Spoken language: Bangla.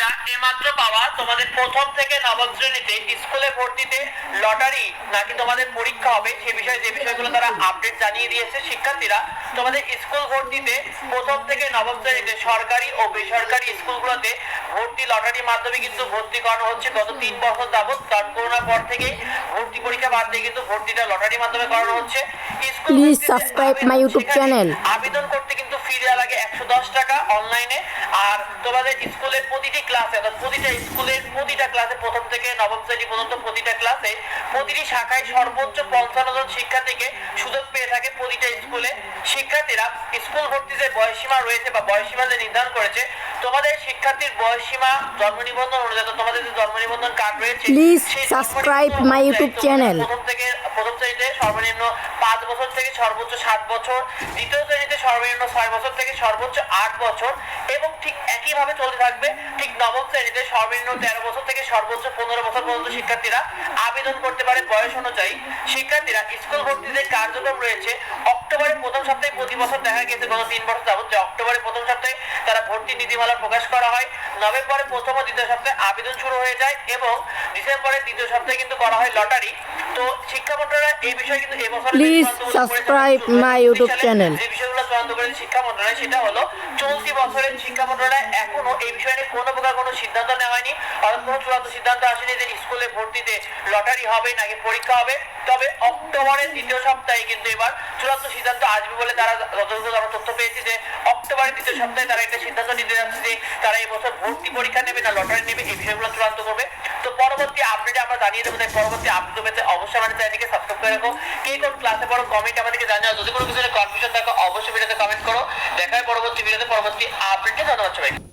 শিক্ষার্থীরা এইমাত্র পাওয়া তোমাদের প্রথম থেকে নবম শ্রেণীতে স্কুলে ভর্তিতে লটারি নাকি তোমাদের পরীক্ষা হবে সে বিষয়ে যে বিষয়গুলো তারা আপডেট জানিয়ে দিয়েছে শিক্ষার্থীরা তোমাদের স্কুল ভর্তিতে প্রথম থেকে নবম শ্রেণীতে সরকারি ও বেসরকারি স্কুলগুলোতে ভর্তি লটারির মাধ্যমে কিন্তু ভর্তি করানো হচ্ছে। গত তিন বছর যাবত কারণ করোনার পর থেকে ভর্তি পরীক্ষা বাদ দিয়ে কিন্তু ভর্তিটা লটারির মাধ্যমে করানো হচ্ছে। স্কুল আবেদন YouTube সেখানে channel. আবেদন করতে কিন্তু ফি দেওয়া লাগে একশো দশ টাকা অনলাইনে আর তোমাদের স্কুলের প্রতিটি ক্লাসে অর্থাৎ প্রতিটা স্কুলের প্রতিটা ক্লাসে প্রথম থেকে নবম শ্রেণি পর্যন্ত প্রতিটা ক্লাসে প্রতিটি শাখায় সর্বোচ্চ পঞ্চান্ন জন শিক্ষার্থীকে সুযোগ পেয়ে থাকে প্রতিটা স্কুলে। শিক্ষার্থীরা স্কুল ভর্তি যে বয়সীমা রয়েছে বা বয়সীমা যে নির্ধারণ করেছে তোমাদের শিক্ষার্থীর বয়সীমা জন্ম নিবন্ধন অনুযায়ী তোমাদের যে জন্ম নিবন্ধন কার্ড রয়েছে my অনুযায়ী YouTube তোমরা channel. প্রথম থেকে প্রথম শ্রেণীতে সর্বনিম্ন পাঁচ বছর থেকে সর্বোচ্চ সাত বছর দ্বিতীয় শ্রেণীতে সর্বনিম্ন ছয় বছর থেকে সর্বোচ্চ আট বছর এবং ঠিক একইভাবে চলতে থাকবে ঠিক নবম শ্রেণীতে সর্বনিম্ন তেরো বছর থেকে সর্বোচ্চ পনেরো বছর পর্যন্ত শিক্ষার্থীরা আবেদন করতে পারে বয়স অনুযায়ী শিক্ষার্থীরা স্কুল ভর্তিতে কার্যক্রম রয়েছে অক্টোবরের প্রথম সপ্তাহে প্রতি বছর দেখা গেছে গত তিন বছর যাবত যে অক্টোবরের প্রথম সপ্তাহে নীতিমালা প্রকাশ করা হয়। নভেম্বরের প্রথম ও দ্বিতীয় সপ্তাহে আবেদন শুরু হয়ে যায় এবং ডিসেম্বরের দ্বিতীয় সপ্তাহে কিন্তু করা হয় লটারি। তো শিক্ষা মন্ত্রণালয় এই বিষয়ে কিন্তু এবছর subscribe my YouTube channel. যে বিষয়গুলো চূড়ান্ত করেছে শিক্ষা মন্ত্রণালয় সেটা হলো চলতি বছরের শিক্ষা মন্ত্রণালয় এখনও এই বিষয়ে নিয়ে কোনো প্রকার কোনো সিদ্ধান্ত নেওয়া হয়নি। অর্থাৎ কোনো চূড়ান্ত সিদ্ধান্ত আসেনি যে স্কুলে ভর্তিতে লটারি হবে নাকি পরীক্ষা হবে। তবে অক্টোবরের দ্বিতীয় সপ্তাহে কিন্তু এবার চূড়ান্ত সিদ্ধান্ত আসবে বলে তারা যতটুকু আমরা তথ্য পেয়েছি যে অক্টোবরের দ্বিতীয় সপ্তাহে তারা একটা সিদ্ধান্ত নিতে যাচ্ছে যে তারা এই বছর ভর্তি পরীক্ষা নেবে না লটারি নেবে, এই বিষয়গুলো চূড়ান্ত করবে। তো পরবর্তী আপডেট আমরা জানিয়ে দেবো, তাই পরবর্তী আপডেট পেতে অবশ্যই আমাদের চ্যানেলকে সাবস্ক্রাইব করে রাখো। কে কোন ক্লাসে পড়ো কমেন্ট আমাদেরকে জানাও। যদি কোনো কিছু কনফিউশন থাকো, অবশ্যই ভিডিওতে কমেন্ট করো। দেখা হয় পরবর্তী ভিডিওতে পরবর্তী আপডেটে ধন্যবাদ সবাই